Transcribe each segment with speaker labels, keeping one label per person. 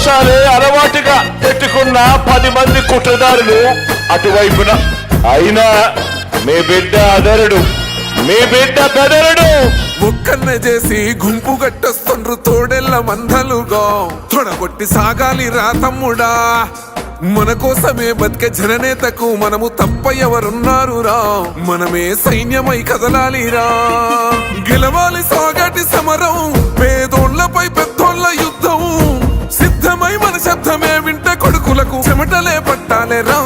Speaker 1: మోసాలే అలవాటుగా పెట్టుకున్న పది మంది కుట్రదారులు అటువైపున. అయినా మీ బిడ్డ అదరుడు. మీ బిడ్డ బెదరుడు.
Speaker 2: ఒక్కన్న చేసి గుంపు గట్టొస్తుండ్రు తోడెల్ల మందలుగా. తొడగొట్టి సాగాలి రా తమ్ముడా. మన కోసమే బతికే జననేతకు మనము తప్ప ఎవరున్నారు రా. మనమే సైన్యమై కదలాలిరా గెలవాలి సాగాటి సమరం కొడుకులకు చెమటలే పట్టాలేరా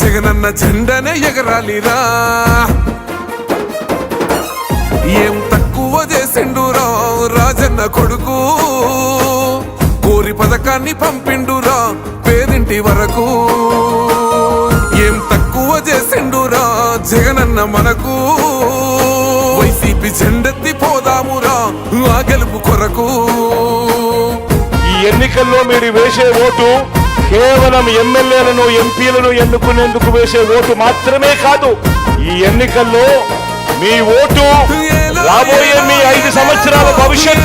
Speaker 2: జగనన్న జెండనే ఎగరాలిరా. ఏం తక్కువ చేసిండురా రాజన్న కొడుకు. కోరి పథకాన్ని పంపిండురా పేదింటి వరకు. ఏం తక్కువ చేసిండురా జగనన్న మనకు. వైసీపీ జెండెత్తి పోదామురా ఆ గెలుపు కొరకు.
Speaker 1: ఎన్నికల్లో మీరు వేసే ఓటు కేవలం ఎమ్మెల్యేలను ఎంపీలను ఎన్నుకునేందుకు వేసే ఓటు మాత్రమే కాదు ఈ ఎన్నికల్లో మీ ఓటు రాబోయే మీ ఐదు సంవత్సరాల భవిష్యత్